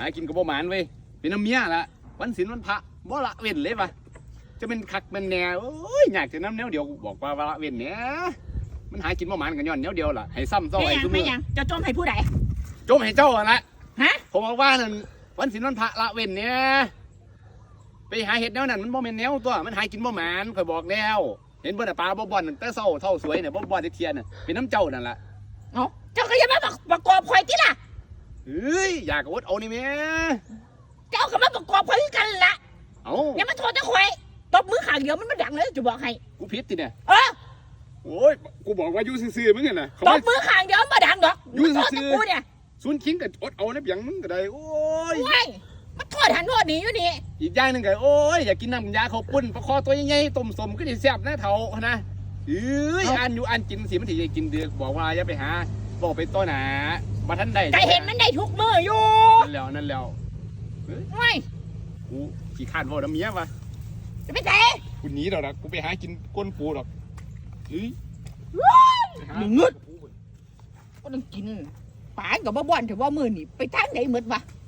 หากินกับบ่หมานเว้ยเป็นน้ำเมียละวันศีลวันพระบ่ละเว้นเลยปะจะเป็นคักเป็นแหน่โอ้ยอยากจะน้ำแนวเดียวบอกว่าว่าละเว้นเนี่ยมันหากินบ่หมานกันย้อนแนวเดียวล่ะให้ซ้ำซ้อไม่ไอ้ยังทุกไม่มื้อยังจะจมให้ผู้ใดจมให้เจ้าอะละฮะผมบอกว่านั่นวันศีลวันพระละเว้นเนี่ยไปหาเห็ดแนวนั้นมันบ่แม่นแนวตัวมันหากินบ่หมานข่อยบอกแล้วเห็นบ่น่ะปลาบ่บ่อนตั้งแต่เช้าเท่าสวยเนี่ยบ่บ่อนเทียนน่ะเป็นน้ำเจ้านั่นล่ะเอ้าเจ้าก็อยังมาประประกอบข่อยที่ล่ะ เฮ้ยอยากกับวดเอานี่แม่เจ้าก็มาประกอบข่อยคือกันล่ะเอ้าอย่ามาโทษแต่ข่อยตบมือข้างเดียวมันไม่ดังเลยจะบอกให้ กูผิดติเนี่ยเออโอ้ยกูบอกว่าอยู่ซื่อๆมึงน่ะเขาตมาบมือข้างเดียวมันไม่ดังดอกอยู่มันโทษซื่แต่อๆ กูเนี่ยศูนย์คิงกับอดเอานะเพียงมึงก็ได้โอ้ย โอ้ยมันโทษหันโทษหนีอยู่นี่ อีกอย่างหนึงก็โอ้ยอยากกินน้ำยาข้าวปุ้นปลาคอตัวใหญ่ๆต้มสมก็ได้แซ่บนะเท่านะเอ้ยอันอยู่อันกินสิมันถึงจะกินเดือกบอกว่าอย่าไปหาบอกไปต้นหนา มาทันได้แต่เห็นมันได้ทุกมืออยู่นั่นแล้วนั่นแล้วโอ้ยกูขี้ข้านเว่าน้ำเมียวะจะไปไหนกูหนีดอกนะกูไปหากินก้นปูดอกเฮ้ยไปหาหนึ่งงึดก็ต้องกินป๋ากับบ่บ่อนถือว่ามือนี่ไปทางไหนหมดวะเ